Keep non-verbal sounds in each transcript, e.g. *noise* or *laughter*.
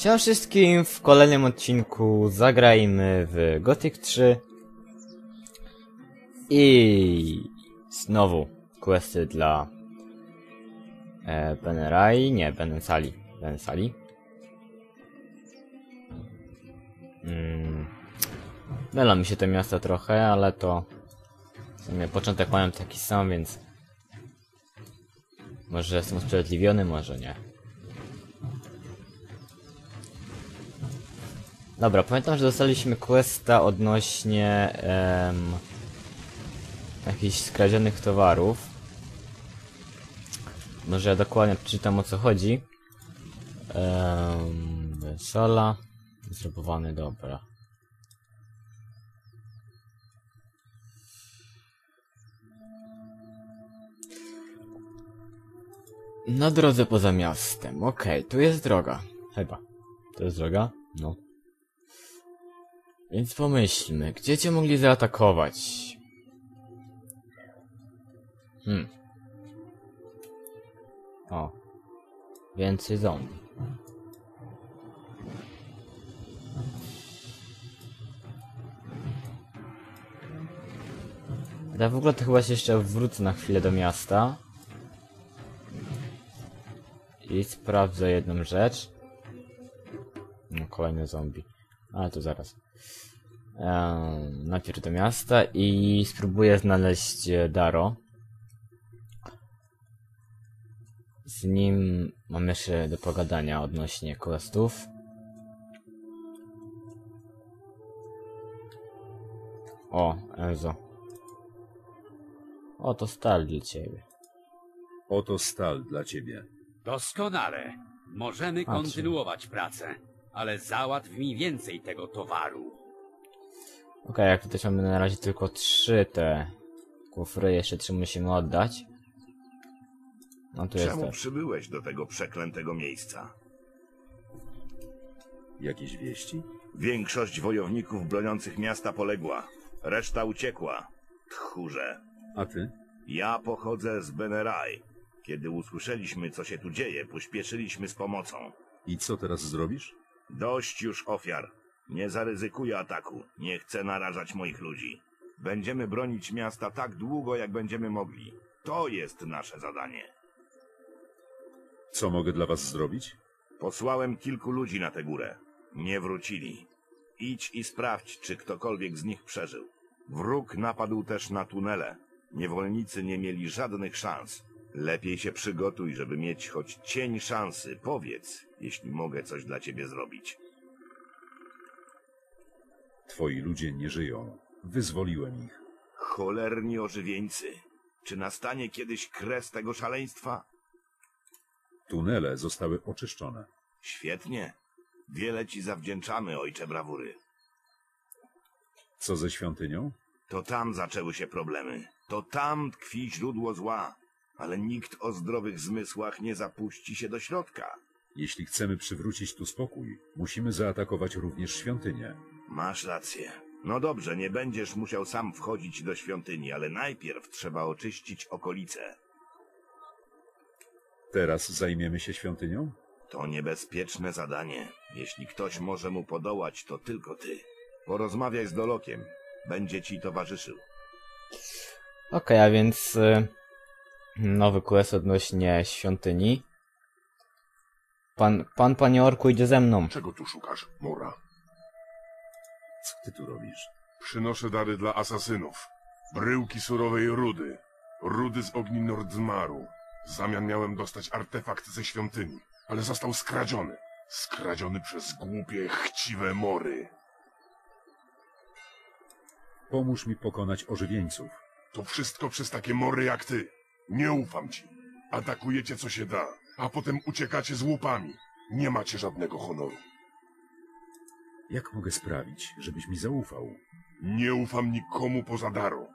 Siema wszystkim, w kolejnym odcinku zagrajmy w Gothic 3 i znowu questy dla e, Benerai, nie, Benensali, Benensali. Mm. Mi się te miasta trochę, ale to w sumie początek mają taki sam, więc może jestem usprawiedliwiony, może nie. Dobra, pamiętam, że dostaliśmy questa odnośnie em, jakichś skradzionych towarów. Może ja dokładnie przeczytam o co chodzi. Sola. Zrabowany, dobra. Na drodze poza miastem. Okej, tu jest droga. Chyba. To jest droga? No. Więc pomyślmy, gdzie cię mogli zaatakować? Hmm. O. Więcej zombie. Ja w ogóle to chyba się jeszcze wrócę na chwilę do miasta. I sprawdzę jedną rzecz. No, kolejny zombie. Ale to zaraz. Najpierw do miasta i spróbuję znaleźć e, Daro. Z nim mam jeszcze do pogadania odnośnie questów. O, Enzo. O, to stal dla ciebie. Oto stal dla ciebie. Doskonale. Możemy kontynuować pracę, ale załatw mi więcej tego towaru. Okej, jak tutaj mamy na razie tylko trzy te kufry, jeszcze trzy musimy oddać. No tu jest Czemu też. przybyłeś do tego przeklętego miejsca? Jakieś wieści? Większość wojowników broniących miasta poległa. Reszta uciekła. Tchórze. A ty? Ja pochodzę z Beneraj. Kiedy usłyszeliśmy, co się tu dzieje, pośpieszyliśmy z pomocą. I co teraz zrobisz? Dość już ofiar. Nie zaryzykuję ataku. Nie chcę narażać moich ludzi. Będziemy bronić miasta tak długo, jak będziemy mogli. To jest nasze zadanie. Co mogę dla was zrobić? Posłałem kilku ludzi na tę górę. Nie wrócili. Idź i sprawdź, czy ktokolwiek z nich przeżył. Wróg napadł też na tunele. Niewolnicy nie mieli żadnych szans. Lepiej się przygotuj, żeby mieć choć cień szansy. Powiedz, jeśli mogę coś dla ciebie zrobić. Twoi ludzie nie żyją. Wyzwoliłem ich. Cholerni ożywieńcy. Czy nastanie kiedyś kres tego szaleństwa? Tunele zostały oczyszczone. Świetnie. Wiele ci zawdzięczamy, ojcze brawury. Co ze świątynią? To tam zaczęły się problemy. To tam tkwi źródło zła. Ale nikt o zdrowych zmysłach nie zapuści się do środka. Jeśli chcemy przywrócić tu spokój, musimy zaatakować również świątynię. Masz rację. No dobrze, nie będziesz musiał sam wchodzić do świątyni, ale najpierw trzeba oczyścić okolice. Teraz zajmiemy się świątynią? To niebezpieczne zadanie. Jeśli ktoś może mu podołać, to tylko ty. Porozmawiaj z Dolokiem. Będzie ci towarzyszył. Okej, a więc y, nowy quest odnośnie świątyni. Pan, pan, panie orku, idzie ze mną. Czego tu szukasz, Mora? Co ty tu robisz? Przynoszę dary dla asasynów. Bryłki surowej rudy. Rudy z ogni Nordzmaru. W zamian miałem dostać artefakt ze świątyni, ale został skradziony. Skradziony przez głupie, chciwe mory. Pomóż mi pokonać ożywieńców. To wszystko przez takie mory jak ty. Nie ufam ci. Atakujecie co się da, a potem uciekacie z łupami. Nie macie żadnego honoru. Jak mogę sprawić, żebyś mi zaufał? Nie ufam nikomu poza Daro.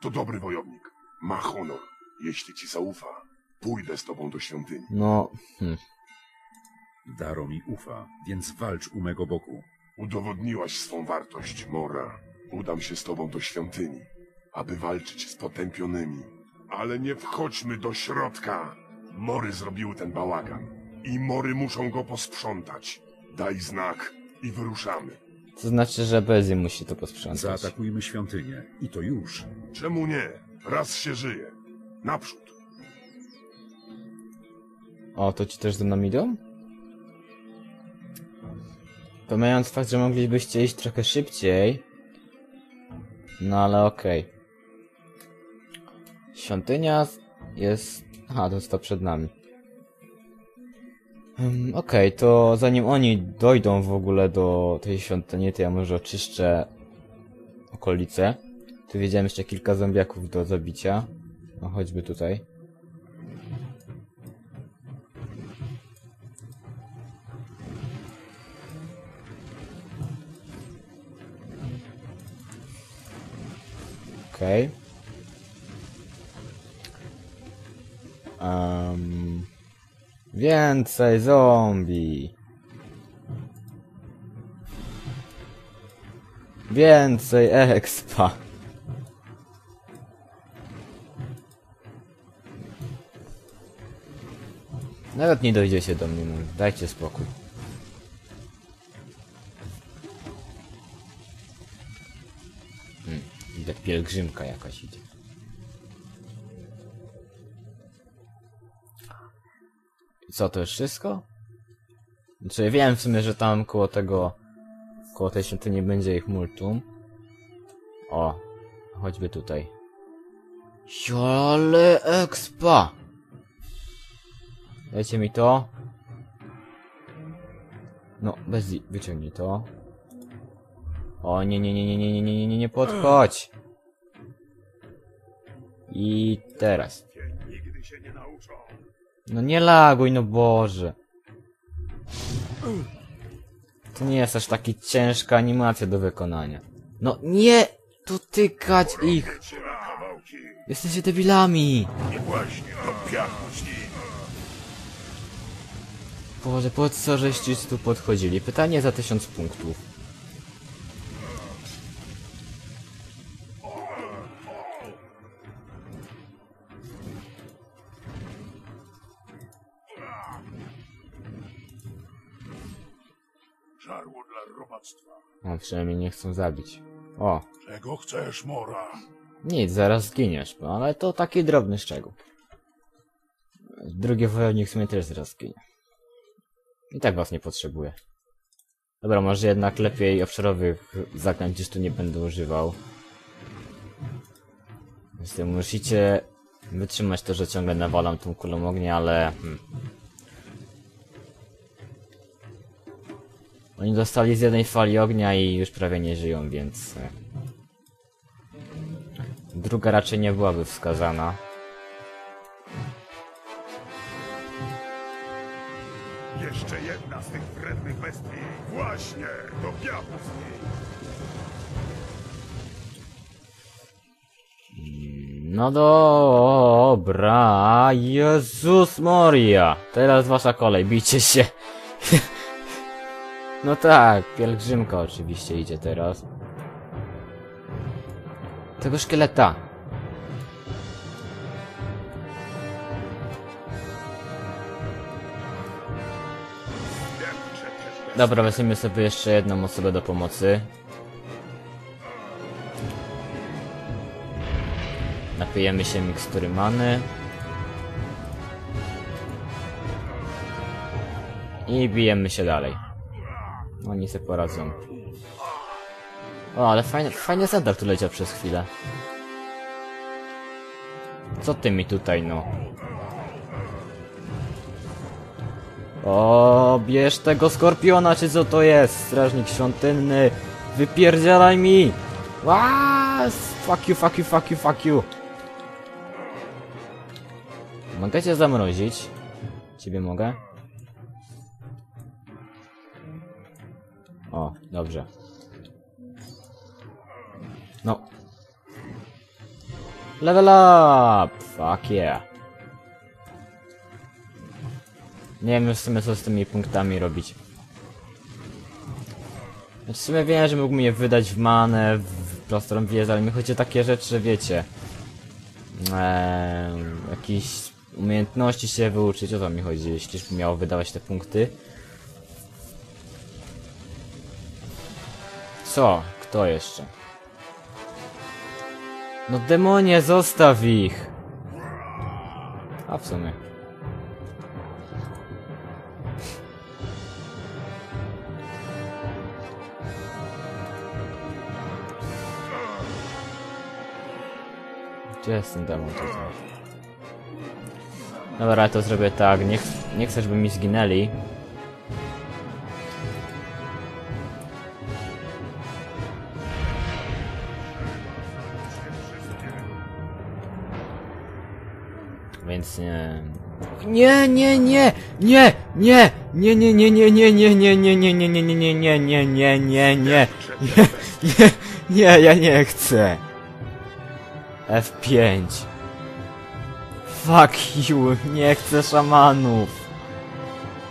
To dobry wojownik. Ma honor. Jeśli ci zaufa, pójdę z tobą do świątyni. No, hm, Daro mi ufa, więc walcz u mego boku. Udowodniłaś swą wartość, Mora. Udam się z tobą do świątyni, aby walczyć z potępionymi. Ale nie wchodźmy do środka. Mory zrobiły ten bałagan. I mory muszą go posprzątać. Daj znak i wyruszamy. To znaczy, że Bezy musi to posprzątać. Zaatakujmy świątynię. I to już. Czemu nie? Raz się żyje. Naprzód. O, to ci też ze mną idą? Pomijając fakt, że moglibyście iść trochę szybciej. No ale okej. Świątynia jest... Aha, to jest to przed nami. Um, okej, to zanim oni dojdą w ogóle do tej świątyni, to ja może oczyszczę okolice. Tu widziałem jeszcze kilka zombiaków do zabicia. No choćby tutaj. Okej. Um, więcej zombie. Więcej expa. Nawet nie dojdziecie do mnie, no. dajcie spokój. Hmm, idę pielgrzymka jakaś idzie. Co, to już wszystko? Znaczy, wiem w sumie, że tam koło tego, koło tej świątyni będzie ich multum. O, choćby tutaj. Ale expa! Dajcie mi to. No, bez wyciągnij to. O, nie, nie, nie, nie, nie, nie, nie, nie, nie, nie podchodź. I teraz. No nie laguj, no Boże. To nie jest aż taki ciężka animacja do wykonania. No nie dotykać ich! Jesteście debilami! Boże, po co żeście tu podchodzili? Pytanie za tysiąc punktów. Przynajmniej nie chcą zabić. O, Czego chcesz, Mora? nic, zaraz zginiesz, no, ale to taki drobny szczegół. Drugi wojownik w sumie też zaraz zginie. I tak was nie potrzebuję. Dobra, może jednak lepiej obszarowych zaklęć już tu nie będę używał. Więc musicie wytrzymać to, że ciągle nawalam tą kulą ognia, ale... Hmm. Oni dostali z jednej fali ognia i już prawie nie żyją, więc... e, Druga raczej nie byłaby wskazana. Jeszcze jedna z tych wrednych bestii. Właśnie, do piachu z nim. No dobra, Jezus Moria. Teraz wasza kolej, bijcie się. *laughs* No tak, pielgrzymka oczywiście idzie teraz. Tego szkieleta. Dobra, weźmiemy sobie jeszcze jedną osobę do pomocy. Napijemy się mikstury many. I bijemy się dalej. Oni sobie poradzą. O, ale fajny, fajny sandal tu leciał przez chwilę. Co ty mi tutaj, no? O, bierz tego skorpiona, czy co to jest? Strażnik świątynny. Wypierdzielaj mi! Aaaa! Fuck you, fuck you, fuck you, fuck you! Mogę cię zamrozić? Ciebie mogę? O, dobrze. No. Level up! Fuck yeah. Nie wiem w sumie co z tymi punktami robić. Znaczy w sumie wiem, że mógłbym je wydać w manę, w prostrą wiedzę, ale mi chodzi o takie rzeczy, wiecie. Eee, jakieś umiejętności się wyuczyć, o to mi chodzi, jeśli bym miał wydawać te punkty. Co? Kto jeszcze? No demonie, zostaw ich! A w sumie. Gdzie jest ten demon tutaj? Dobra, to zrobię tak. Nie, ch- nie chcę, żeby mi zginęli. Więc nie. Nie, nie, nie! Nie! Nie! Nie, nie, nie, nie, nie, nie, nie, nie, nie, nie, nie, nie, nie, nie, nie, nie, nie, nie, nie, nie, ja nie chcę. F5. Fuck you, nie chcę szamanów.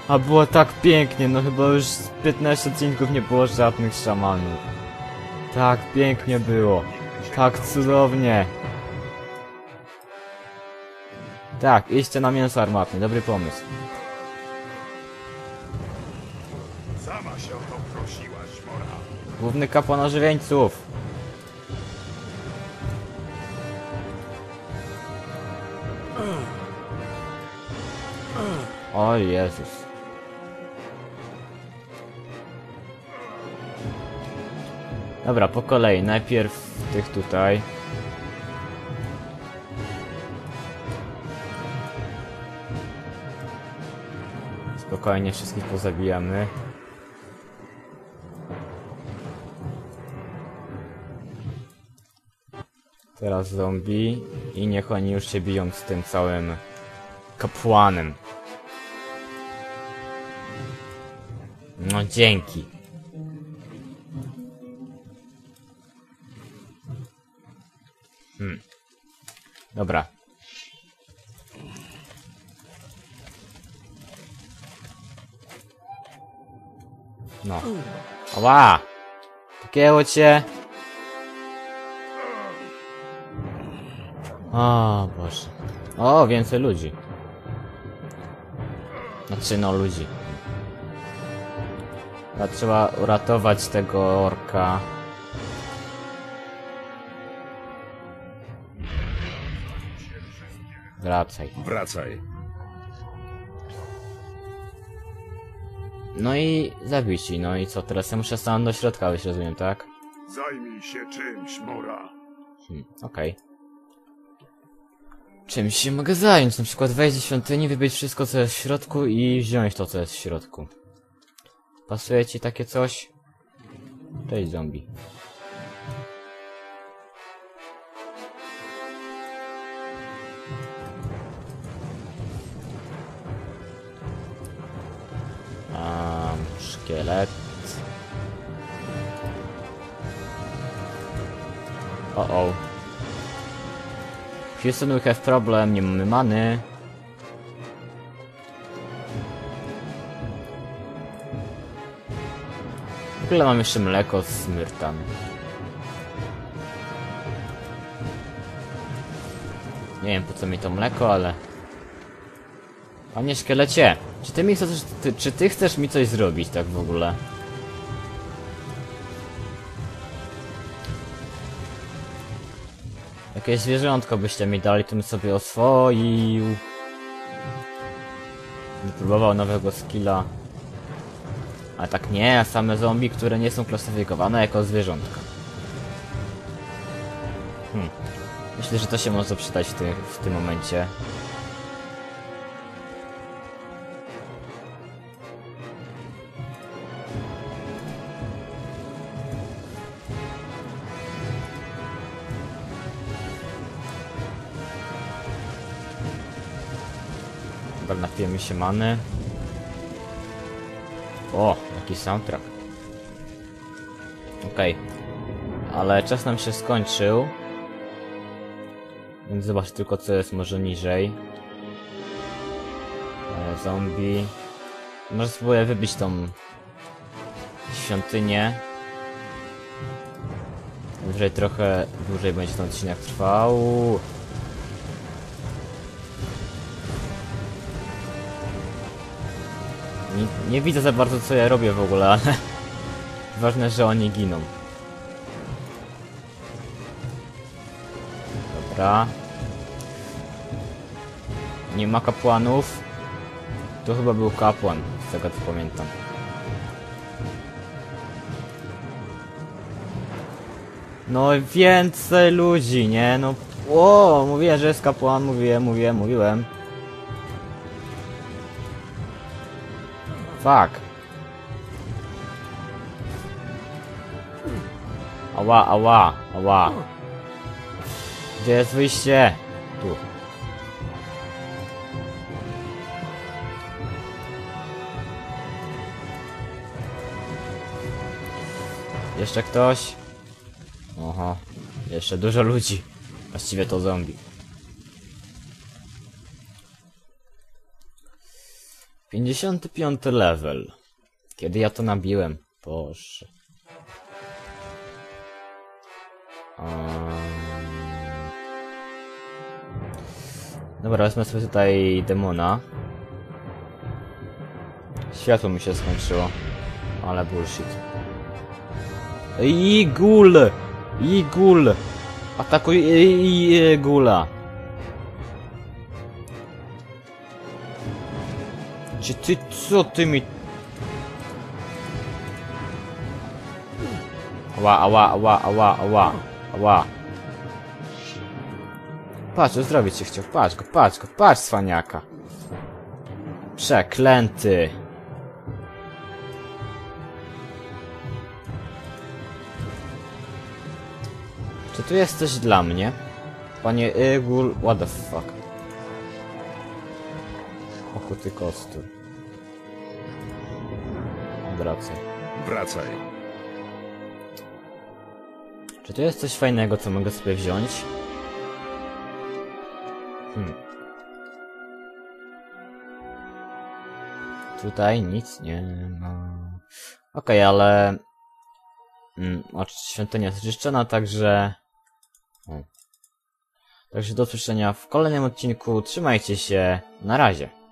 A było tak pięknie, no chyba już z 15 odcinków nie było żadnych szamanów. Tak pięknie było. Tak cudownie. Tak, idźcie na mięso armatne, dobry pomysł. Sama się o to prosiłaś, Mora. Główny kapłan ożywieńców. O Jezus. Dobra, po kolei. Najpierw tych tutaj. Spokojnie wszystkich pozabijamy. Teraz zombie i niech oni już się biją z tym całym kapłanem. No dzięki. Hmm. Dobra. No. Ła! Pokięło cię. O Boże. O, więcej ludzi. Znaczy, no ludzi. A trzeba uratować tego orka. Wracaj. Wracaj. No i zabici, no i co, teraz ja muszę stanąć do środka, wyjść, rozumiem, tak? Zajmij się czymś, Mora. Hmm, okej. Czym się mogę zająć? Na przykład wejść do świątyni, wybić wszystko, co jest w środku i wziąć to, co jest w środku. Pasuje ci takie coś? Cześć, zombie. Szkielet. O o. Houston, we have problem, nie mamy many. W ogóle mam jeszcze mleko z myrtami. Nie wiem po co mi to mleko, ale... Panie szkielecie, czy ty mi chcesz, ty, czy ty chcesz mi coś zrobić tak w ogóle? Jakieś zwierzątko byście mi dali, to bym sobie oswoił. Wypróbował nowego skilla. Ale tak nie, same zombie, które nie są klasyfikowane jako zwierzątka. Hmm. Myślę, że to się może przydać w, ty, w tym momencie. Napijemy się many. O, jaki soundtrack. Okej. Ale czas nam się skończył. Więc zobacz tylko co jest może niżej. E, zombie. Może spróbuję wybić tą świątynię. Wyżej trochę dłużej będzie ten odcinek trwał. nie, nie widzę za bardzo co ja robię w ogóle, ale *laughs* ważne, że oni giną. Dobra. Nie ma kapłanów. To chyba był kapłan, z tego co pamiętam. No więcej ludzi, nie? No, o, mówiłem, że jest kapłan, mówiłem, mówiłem, mówiłem. Fuck. Ała, ała, ała. Gdzie jest wyjście? Tu. Jeszcze ktoś? Oho. Jeszcze dużo ludzi. Właściwie to zombie. 55 level. Kiedy ja to nabiłem? Boże. Um... Dobra, wezmę sobie tutaj demona. Światło mi się skończyło. Ale bullshit. I gul! I gul! Atakuj i, Czy ty, co ty mi... Ała, ała, ała, ała, ała, ała. Patrz, zrobić się chciał, patrz go, patrz go, patrz cwaniaka. Przeklęty. Czy tu jest coś dla mnie? Panie Igul... What the fuck? Okuty kostur. Wracaj. Wracaj. Czy tu jest coś fajnego, co mogę sobie wziąć? Hmm. Tutaj nic nie ma. Okej, ale... Mm, oczywiście świątynia jest oczyszczona, także... O. Także do usłyszenia w kolejnym odcinku. Trzymajcie się. Na razie.